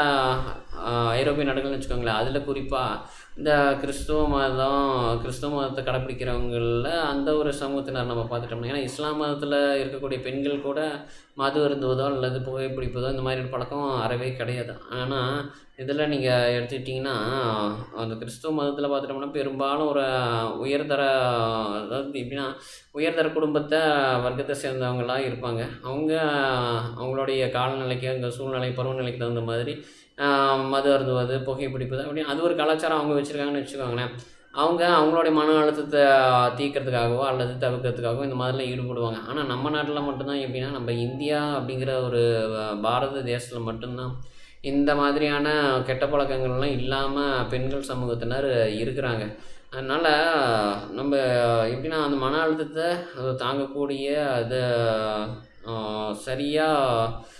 ஐரோப்பிய நாடுகள்னு வச்சுக்கோங்களேன் அதில் குறிப்பாக இந்த கிறிஸ்துவ மதம் கிறிஸ்துவ மதத்தை கடைப்பிடிக்கிறவங்களில் அந்த ஒரு சமூகத்தினர் நம்ம பார்த்துட்டோம்னா ஏன்னா இஸ்லாம் மதத்தில் இருக்கக்கூடிய பெண்கள் கூட மது அருந்துவதோ அல்லது புகைப்பிடிப்பதோ இந்த மாதிரி பழக்கம் அறவே கிடையாது. ஆனால் இதில் நீங்கள் எடுத்துக்கிட்டிங்கன்னா அந்த கிறிஸ்துவ மதத்தில் பார்த்துட்டோம்னா பெரும்பாலும் ஒரு உயர்தர அதாவது எப்படின்னா உயர்தர குடும்பத்தை வர்க்கத்தை சேர்ந்தவங்களாக இருப்பாங்க. அவங்க அவங்களுடைய காலநிலைக்கு அந்த சூழ்நிலை பருவநிலைக்கு தகுந்த மாதிரி மது அருந்துவது புகைப்பிடிப்பது அப்படின்னு அது ஒரு கலாச்சாரம் அவங்க வச்சுருக்காங்கன்னு வச்சுக்கோங்களேன். அவங்க அவங்களுடைய மன அழுத்தத்தை தீர்க்கறதுக்காகவோ அல்லது தவிர்க்கிறதுக்காகவோ இந்த மாதிரிலாம் ஈடுபடுவாங்க. ஆனால் நம்ம நாட்டில் மட்டும்தான் எப்படின்னா நம்ம இந்தியா அப்படிங்கிற ஒரு பாரத தேசத்தில் மட்டும்தான் இந்த மாதிரியான கெட்ட பழக்கங்கள்லாம் இல்லாமல் பெண்கள் சமூகத்தினர் இருக்கிறாங்க. அதனால் நம்ம எப்படின்னா அந்த மன அழுத்தத்தை தாங்கக்கூடிய அதை சரியாக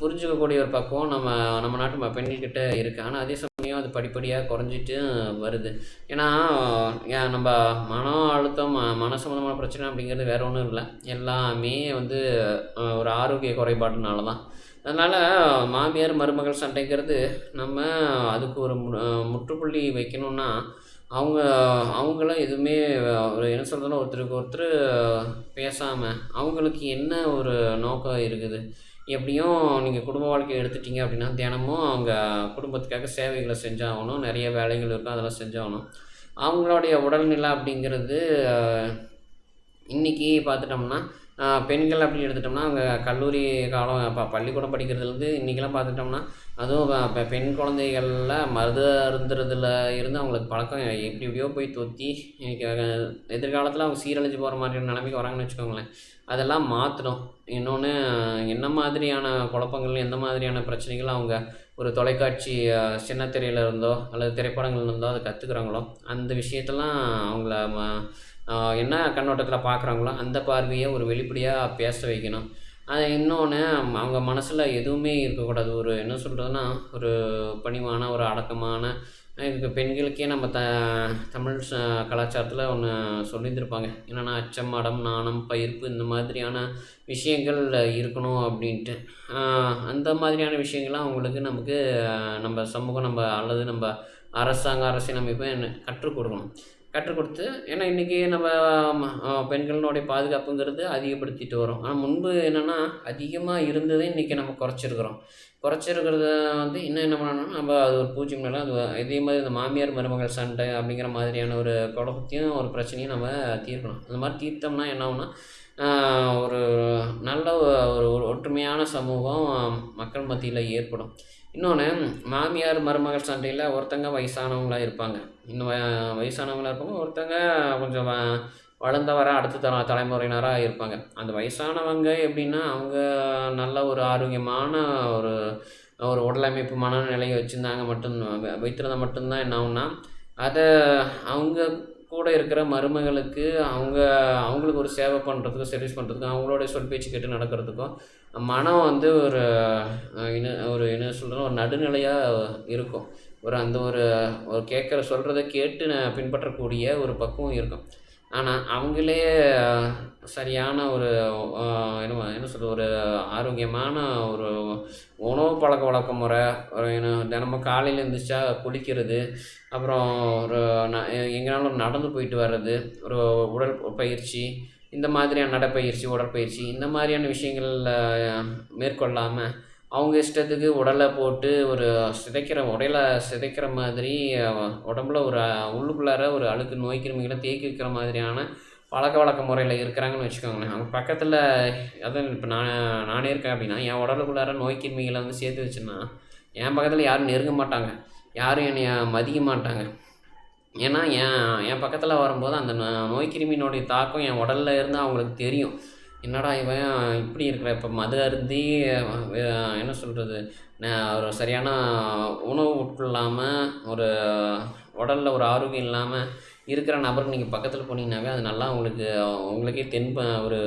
புரிஞ்சுக்கக்கூடிய ஒரு பக்குவம் நம்ம நம்ம நாட்டு பெண்கள்கிட்ட இருக்குது ஆனால் அதே சமயம் அது படிப்படியாக குறைஞ்சிட்டு வருது. ஏன்னா நம்ம மன அழுத்தம் மன சம்மந்தமான பிரச்சனை அப்படிங்கிறது வேறு ஒன்றும் இல்லை. எல்லாமே வந்து ஒரு ஆரோக்கிய குறைபாடுனால தான் அதனால் மாமியார் மருமகள் சண்டைங்கிறது நம்ம அதுக்கு ஒரு முற்றுப்புள்ளி வைக்கணுன்னா அவங்க அவங்களாம் எதுவுமே ஒரு என்ன சொல்கிறதுன்னா ஒருத்தருக்கு ஒருத்தர் பேசாமல் அவங்களுக்கு என்ன ஒரு நோக்கம் இருக்குது? எப்படியும் நீங்கள் குடும்ப வாழ்க்கையை எடுத்துட்டீங்க அப்படின்னா தினமும் அவங்க குடும்பத்துக்காக சேவைகளை செஞ்சாகணும். நிறைய வேலைகள் இருக்கும் அதெல்லாம் செஞ்சாகணும். அவங்களுடைய உடல்நிலை அப்படிங்கிறது இன்றைக்கி பார்த்துட்டோம்னா பெண்கள் அப்படின்னு எடுத்துட்டோம்னா அவங்க கல்லூரி காலம் இப்போ பள்ளிக்கூடம் படிக்கிறதுலேருந்து இன்றைக்கெல்லாம் பார்த்துட்டோம்னா அதுவும் இப்போ பெண் குழந்தைகளில் மருது அருந்துறதுல இருந்து அவங்களுக்கு பழக்கம் எப்படி எப்படியோ போய் தொத்தி இன்றைக்கி எதிர்காலத்தில் அவங்க சீரழிஞ்சு போகிற மாதிரியான நிலைமைக்கு வராங்கன்னு வச்சுக்கோங்களேன். அதெல்லாம் மாற்றணும் இன்னொன்று என்ன மாதிரியான குழப்பங்கள் எந்த மாதிரியான பிரச்சனைகள் அவங்க ஒரு தொலைக்காட்சி சின்ன திரையில் இருந்தோ அல்லது திரைப்படங்கள் இருந்தோ அதை கற்றுக்குறாங்களோ அந்த விஷயத்தெல்லாம் அவங்கள என்ன கண்ணோட்டத்தில் பார்க்குறாங்களோ அந்த பார்வையை ஒரு வெளிப்படையாக பேச வைக்கணும். அது இன்னொன்று அவங்க மனசில் எதுவுமே இருக்கக்கூடாது. ஒரு என்ன சொல்கிறதுனா ஒரு பணிவான ஒரு அடக்கமான இதுக்கு பெண்களுக்கே நம்ம த தமிழ் ச கலாச்சாரத்தில் ஒன்று சொல்லியிருந்திருப்பாங்க. என்னென்னா அச்சம் மடம் நாணம் பயிர்ப்பு இந்த மாதிரியான விஷயங்கள் இருக்கணும் அப்படின்ட்டு. அந்த மாதிரியான விஷயங்கள்லாம் அவங்களுக்கு நமக்கு நம்ம சமூகம் நம்ம அல்லது நம்ம அரசாங்க அரசியலமைப்பை கற்றுக் கொடுக்கணும். கற்றுக் கொடுத்து ஏன்னா இன்றைக்கி நம்ம பெண்களினுடைய பாதுகாப்புங்கிறது அதிகப்படுத்திட்டு வரோம். ஆனால் முன்பு என்னென்னா அதிகமாக இருந்ததே இன்றைக்கி நம்ம குறைச்சிருக்கிறோம். குறைச்சிருக்கிறத வந்து இன்னும் என்ன பண்ணணும்னா நம்ம அது ஒரு பூஜ்யம் மேலே அது இதே மாதிரி இந்த மாமியார் மருமகள் சண்டை அப்படிங்கிற மாதிரியான ஒரு குழப்பத்தையும் ஒரு பிரச்சனையும் நம்ம தீர்க்கணும் அந்த மாதிரி தீர்த்தோம்னா என்ன ஆகுனா ஒரு நல்ல ஒரு ஒற்றுமையான சமூகம் மக்கள் மத்தியில் ஏற்படும். இன்னொன்று மாமியார் மருமகள் சண்டையில் ஒருத்தங்க வயசானவங்களாக இருப்பாங்க. இன்னும் வயசானவங்களாக இருப்பாங்க ஒருத்தங்க கொஞ்சம் வளர்ந்தவராக அடுத்த தல தலைமுறையினராக இருப்பாங்க. அந்த வயசானவங்க எப்படின்னா அவங்க நல்ல ஒரு ஆரோக்கியமான ஒரு ஒரு உடலமைப்பு மனநிலையை வச்சுருந்தாங்க மட்டும் வைத்திருந்தால் மட்டும்தான் என்ன ஆகுனா அதை அவங்க கூட இருக்கிற மருமகளுக்கு அவங்க அவங்களுக்கு ஒரு சேவை பண்ணுறதுக்கும் சர்வீஸ் பண்ணுறதுக்கும் அவங்களோட சொல் பேச்சு கேட்டு நடக்கிறதுக்கும் மனம் வந்து ஒரு என்ன ஒரு என்ன சொல்கிறோம் ஒரு நடுநிலையாக இருக்கும். ஒரு அந்த ஒரு ஒரு கேட்குற சொல்கிறத கேட்டு நான் பின்பற்றக்கூடிய ஒரு பக்குவம் இருக்கும். ஆனால் அவங்களே சரியான ஒரு என்ன என்ன சொல்கிறது ஒரு ஆரோக்கியமான ஒரு உணவு பழக்க வழக்க முறை ஒரு என்ன தினமும் காலையில் எழுந்திரிச்சா குளிக்கிறது அப்புறம் ஒரு ந எங்கேனாலும் நடந்து போயிட்டு வர்றது ஒரு உடல் பயிற்சி இந்த மாதிரியான நடைப்பயிற்சி உடற்பயிற்சி இந்த மாதிரியான விஷயங்களில் மேற்கொள்ளாமல் அவங்க இஷ்டத்துக்கு உடலை போட்டு ஒரு சிதைக்கிற உடலை சிதைக்கிற மாதிரி உடம்புல ஒரு உள்ளுக்குள்ளார ஒரு அழுக்கு நோய் கிருமிகளை தேக்கி வைக்கிற மாதிரியான பழக்க வழக்க முறையில் இருக்கிறாங்கன்னு வச்சுக்கோங்களேன். அவங்க பக்கத்தில் அதான் இப்போ நான் நானே இருக்கேன் அப்படின்னா என் உடலுக்குள்ளார நோய் கிருமிகளை வந்து சேர்த்து வச்சுன்னா என் பக்கத்தில் யாரும் நெருங்க மாட்டாங்க. யாரும் என்னை மதிக்க மாட்டாங்க. ஏன்னா என் என் பக்கத்தில் வரும்போது அந்த நோய் கிருமியினுடைய தாக்கம் என் உடலில் இருந்து அவங்களுக்கு தெரியும். என்னடா இவன் இப்படி இருக்கிற? இப்போ மது அருந்தி என்ன சொல்கிறது ஒரு சரியான உணவு உட்கொள்ளாமல் ஒரு உடலில் ஒரு ஆரோக்கியம் இல்லாமல் இருக்கிற நபர் நீங்கள் பக்கத்தில் போனீங்கன்னாவே அது நல்லா உங்களுக்கு உங்களுக்கே தென்ப ஒரு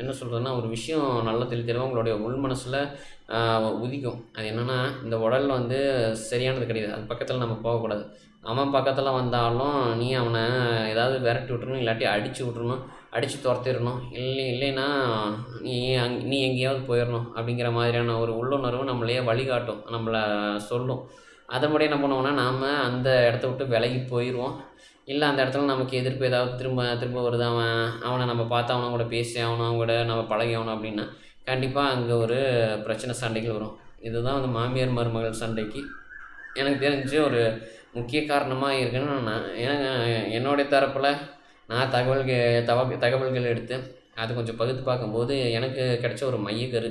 என்ன சொல்கிறதுனா ஒரு விஷயம் நல்லா தெளி உங்களுடைய உள் மனசில் உதிக்கும். அது என்னென்னா இந்த உடல் வந்து சரியானது கிடையாது. அது பக்கத்தில் நம்ம போகக்கூடாது. அவன் பக்கத்தில் வந்தாலும் நீ அவனை ஏதாவது விரட்டி விட்டுருணும் இல்லாட்டி அடித்து விட்டுருணும் அடித்து துரத்திடணும். இல்லை இல்லைன்னா நீ அங் நீ எங்கேயாவது போயிடணும் அப்படிங்கிற மாதிரியான ஒரு உள்ளுணர்வு நம்மளையே வழிகாட்டும் நம்மளை சொல்லும். அதன்படி என்ன பண்ணுவோம்னா நாம் அந்த இடத்த விட்டு விலகி போயிடுவோம் இல்லை அந்த இடத்துல நமக்கு எதிர்ப்பு ஏதாவது திரும்ப திரும்ப வருது அவன் அவனை நம்ம பார்த்து அவனை கூட பேசி அவனை அவங்க கூட நம்ம பழகி ஆகணும் அப்படின்னா கண்டிப்பாக அங்கே ஒரு பிரச்சனை சண்டைகள் வரும். இதுதான் வந்து மாமியார் மருமகள் சண்டைக்கு எனக்கு தெரிஞ்சு ஒரு முக்கிய காரணமாக இருக்குன்னு நான் ஏன்னா என்னுடைய தரப்பில் நான் தகவல்கள் தவ தகவல்கள் எடுத்து அது கொஞ்சம் பகுத்து பார்க்கும்போது எனக்கு கிடைச்ச ஒரு மையக்கரு.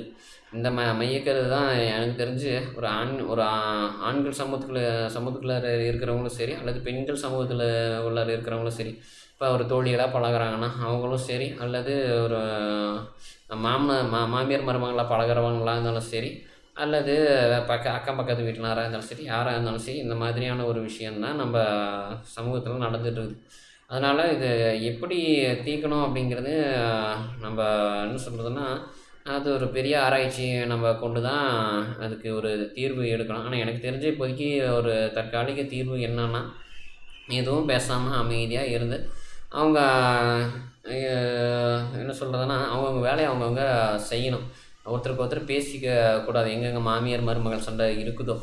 இந்த ம மையக்கரு தான் எனக்கு தெரிஞ்சு ஒரு ஆண் ஒரு ஆண்கள் சமூகத்துக்குள்ள சமூகத்துக்குள்ள இருக்கிறவங்களும் சரி அல்லது பெண்கள் சமூகத்தில் உள்ள இருக்கிறவங்களும் சரி. இப்போ ஒரு தோழிகளாக பழகுறாங்கன்னா அவங்களும் சரி அல்லது ஒரு மாமனார் மா மாமியார் மருமகளாக பழகுறவங்களா இருந்தாலும் சரி அல்லது பக்க அக்கம் பக்கத்து வீட்டினாராக இருந்தாலும் சரி யாராக இருந்தாலும் சரி இந்த மாதிரியான ஒரு விஷயந்தான் நம்ம சமூகத்தில் நடந்துகிட்டு இருக்குது. அதனால் இது எப்படி தீர்க்கணும் அப்படிங்கிறது நம்ம என்ன சொல்கிறதுன்னா அது ஒரு பெரிய ஆராய்ச்சி. நம்ம கொண்டு தான் அதுக்கு ஒரு தீர்வு எடுக்கணும். ஆனால் எனக்கு தெரிஞ்ச இப்போதைக்கு ஒரு தற்காலிக தீர்வு என்னன்னா எதுவும் பேசாமல் அமைதியாக இருந்து அவங்க என்ன சொல்கிறதுனா அவங்கவுங்க வேலையை அவங்கவுங்க செய்யணும். ஒருத்தருக்கு ஒருத்தர் பேசிக்க கூடாது. எங்கெங்கே மாமியார் மருமகள் சண்டை இருக்குதோ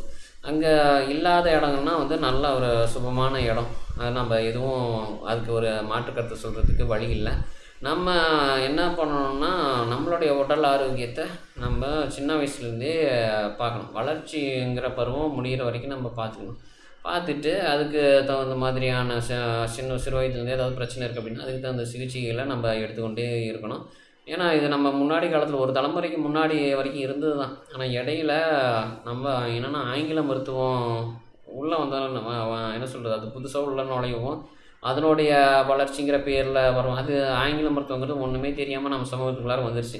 அங்கே இல்லாத இடங்கள்னா வந்து நல்ல ஒரு சுபமான இடம். அது நம்ம எதுவும் அதுக்கு ஒரு மாற்று கருத்து சொல்கிறதுக்கு வழி இல்லை. நம்ம என்ன பண்ணணும்னா நம்மளுடைய உடல் ஆரோக்கியத்தை நம்ம சின்ன வயசுலேருந்தே பார்க்கணும். வளர்ச்சிங்கிற பருவம் முடிகிற வரைக்கும் நம்ம பார்த்துக்கணும். பார்த்துட்டு அதுக்கு தகுந்த மாதிரியான ச சின்ன சிறு வயதுலேருந்தே ஏதாவது பிரச்சனை இருக்குது அப்படின்னா அதுக்கு தகுந்த சிகிச்சைகளை நம்ம எடுத்துக்கொண்டே இருக்கணும். ஏன்னா இது நம்ம முன்னாடி காலத்தில் ஒரு தலைமுறைக்கு முன்னாடி வரைக்கும் இருந்தது தான் ஆனால் இடையில நம்ம என்னென்னா ஆங்கில மருத்துவம் உள்ளே வந்தாலும் நம்ம என்ன சொல்கிறது அது புதுசாக உள்ள நுழையவும் அதனுடைய வளர்ச்சிங்கிற பேரில் வரும். அது ஆங்கில மருத்துவங்கிறது ஒன்றுமே தெரியாமல் நம்ம சமூகத்துக்குள்ளார வந்துருச்சு.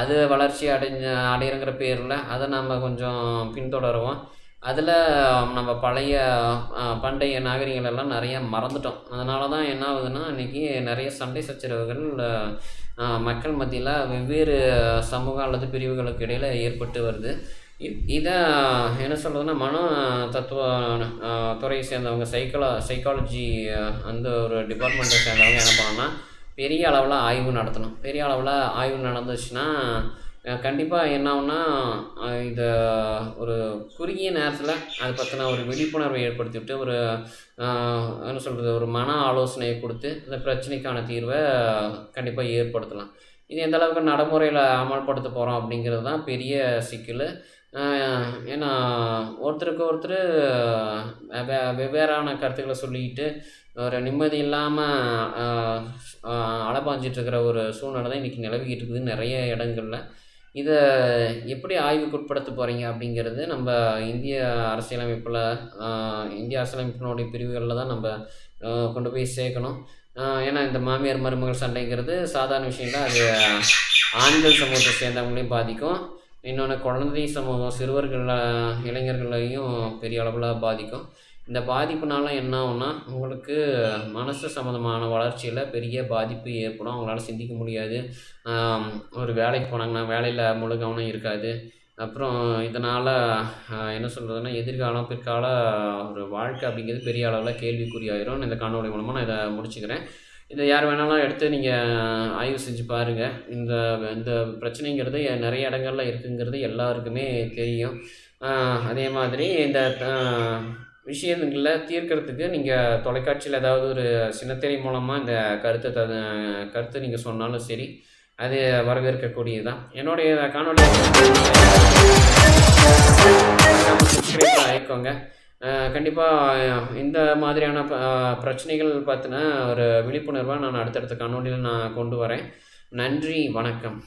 அது வளர்ச்சி அடைஞ்ச அடையிறங்கிற பேரில் அதை நம்ம கொஞ்சம் பின்தொடருவோம். அதில் நம்ம பழைய பண்டைய நாகரிகங்கள் எல்லாம் நிறைய மறந்துட்டோம். அதனால தான் என்ன ஆகுதுன்னா இன்றைக்கி நிறைய சண்டை சச்சரவுகள் மக்கள் மத்தியில் வெவ்வேறு சமூக அல்லது பிரிவுகளுக்கு இடையில் ஏற்பட்டு வருது. இதை என்ன சொல்கிறதுன்னா மன தத்துவ துறையை சேர்ந்தவங்க சைக்கலா சைக்காலஜி அந்த ஒரு டிபார்ட்மெண்ட்டை சேர்ந்தவங்க என்ன பண்ணணும்னா பெரிய அளவில் ஆய்வு நடத்தணும். பெரிய அளவில் ஆய்வு நடந்துச்சுன்னா கண்டிப்பாக என்ன ஆகும்னா இதை ஒரு குறுகிய நேரத்தில் அதை பற்றின ஒரு விழிப்புணர்வை ஏற்படுத்திவிட்டு ஒரு என்ன சொல்கிறது ஒரு மன ஆலோசனையை கொடுத்து இந்த பிரச்சனைக்கான தீர்வை கண்டிப்பாக ஏற்படுத்தலாம். இது எந்த அளவுக்கு நடைமுறையில் அமல்படுத்த போகிறோம் அப்படிங்கிறது தான் பெரிய சிக்கல். ஏன்னா ஒருத்தருக்கு ஒருத்தர் வெ வெவ்வேறான கருத்துக்களை சொல்லிக்கிட்டு ஒரு நிம்மதி இல்லாமல் அலைபாஞ்சிட்ருக்கிற ஒரு சூழ்நிலை தான் இன்றைக்கி நிலவிக்கிட்டு இருக்குது நிறைய இடங்கள்ல. இதை எப்படி ஆய்வுக்கு உட்படுத்த போகிறீங்க அப்படிங்கிறது நம்ம இந்திய அரசியலமைப்பில் இந்திய அரசியலமைப்பினுடைய பிரிவுகளில் தான் நம்ம கொண்டு போய் சேர்க்கணும். ஏன்னா இந்த மாமியார் மருமகள் சண்டைங்கிறது சாதாரண விஷயம் அது ஆண்கள் சமூகத்தை சேர்ந்தவங்களையும் பாதிக்கும். இன்னொன்று குழந்தை சமூகம் சிறுவர்கள் இளைஞர்களையும் பெரிய அளவில் பாதிக்கும். இந்த பாதிப்புனால என்ன ஆகும்னா உங்களுக்கு மனசு சம்மந்தமான வளர்ச்சியில் பெரிய பாதிப்பு ஏற்படும். அவங்களால சிந்திக்க முடியாது. ஒரு வேலைக்கு போனாங்கன்னா வேலையில் முழு கவனம் இருக்காது. அப்புறம் இதனால் என்ன சொல்கிறதுனா எதிர்காலம் பிற்கால ஒரு வாழ்க்கை அப்படிங்கிறது பெரிய அளவில் கேள்விக்குறியாயிரும். இந்த காணொலி மூலமாக நான் இதை முடிச்சுக்கிறேன். இதை யார் வேணாலும் எடுத்து நீங்கள் ஆய்வு செஞ்சு பாருங்கள் இந்த இந்த பிரச்சனைங்கிறது நிறைய இடங்கள்ல இருக்குங்கிறது எல்லாருக்குமே தெரியும். அதே மாதிரி இந்த விஷயங்களை தீர்க்கறதுக்கு நீங்கள் தொலைக்காட்சியில் ஏதாவது ஒரு சின்னத்திரை மூலமாக இந்த கருத்தை த கருத்தை நீங்கள் சொன்னாலும் சரி அது வரவேற்கக்கூடியது தான் என்னுடைய காணொலி ஆயிக்கோங்க. கண்டிப்பாக இந்த மாதிரியான ப பிரச்சனைகள் பார்த்தினா ஒரு விழிப்புணர்வாக நான் அடுத்தடுத்த காணொலியில் நான் கொண்டு வரேன். நன்றி வணக்கம்.